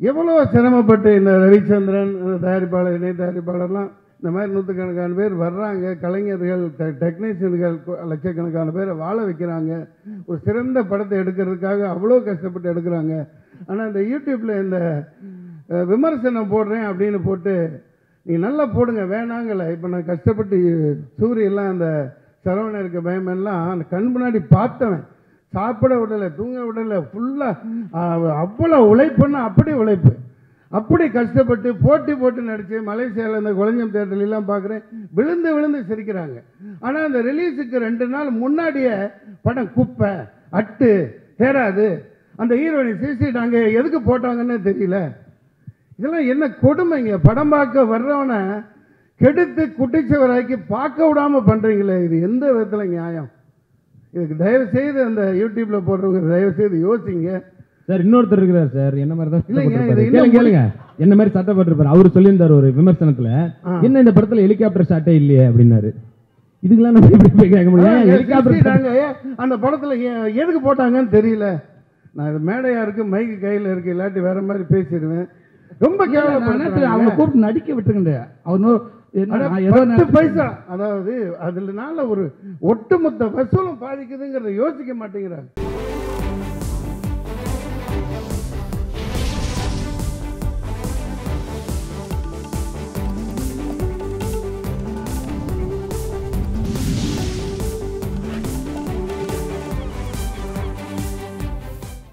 எவ்வளோ சிரமப்பட்டு இந்த ரவிச்சந்திரன் தயாரிப்பாளர் இணை தயாரிப்பாளர்லாம் இந்த மாதிரி நூற்றுக்கணக்கான பேர் வர்றாங்க. கலைஞர்கள் டெக்னீஷியன்கள் லட்சக்கணக்கான பேரை வாழ வைக்கிறாங்க. ஒரு சிறந்த படத்தை எடுக்கிறதுக்காக அவ்வளோ கஷ்டப்பட்டு எடுக்கிறாங்க. ஆனால் இந்த யூடியூப்பில் இந்த விமர்சனம் போடுறேன் அப்படின்னு போட்டு நீ நல்லா போடுங்க வேணாங்கலை. இப்போ நான் கஷ்டப்பட்டு சூரியெல்லாம் அந்த சரவணருக்கு பயமெல்லாம் அந்த கண் முன்னாடி பார்த்தவன். சாப்பிட விடலை தூங்க விடலை ஃபுல்லாக அவ்வளோ உழைப்புன்னா அப்படி உழைப்பு. அப்படி கஷ்டப்பட்டு போட்டி போட்டு நடித்து மலேசியாவில் இந்த குழஞ்சம் தேட்டர்லாம் பார்க்குறேன். விழுந்து விழுந்து சிரிக்கிறாங்க. ஆனால் அந்த ரிலீஸுக்கு ரெண்டு நாள் முன்னாடியே படம் குப்பை அட்டு தேராது அந்த ஹீரோயின் சிசிட்டாங்க எதுக்கு போட்டாங்கன்னு தெரியல. இதெல்லாம் என்ன கொடுமைங்க. படம் பார்க்க வர்றவனை கெடுத்து குட்டிச்சவராக்கி பார்க்க விடாமல் பண்ணுறீங்களே இது எந்த விதத்தில் நியாயம்? இதுக்கு தயவு செய்து அந்த யூடியூப்ல போடுறவங்க தயவு செய்து யோசிங்க. சார் இன்னொருத்தர் இருக்கிறார் சார். என்ன மாதிரி தான் கேளுங்க கேளுங்க. என்ன மாதிரி சட்டப்பட்டிருப்பாரு அவரு சொல்லியிருந்தாரு ஒரு விமர்சனத்துல. என்ன இந்த படத்துல ஹெலிகாப்டர் ஷாட்டே இல்லையே அப்படின்னாரு. இதுக்கெல்லாம் நம்ம எப்படி போய் கேட்க முடியும்? ஹெலிகாப்டர் அந்த படத்துல எதுக்கு போட்டாங்கன்னு தெரியல. நான் இது மேடையா இருக்கு மைக்கு கையில இருக்கு இல்லாட்டி வேற மாதிரி பேசிடுவேன். ரொம்ப அவங்க கேவலப்படுத்துறாங்க. கூப்பிட்டு நடிக்க விட்டுருங்க அவர் பத்து பைசா. அதாவது அதுலனால ஒரு ஒட்டுமொத்த வசூலும் பாதிக்குதுங்கிறத யோசிக்க மாட்டேங்கிறாங்க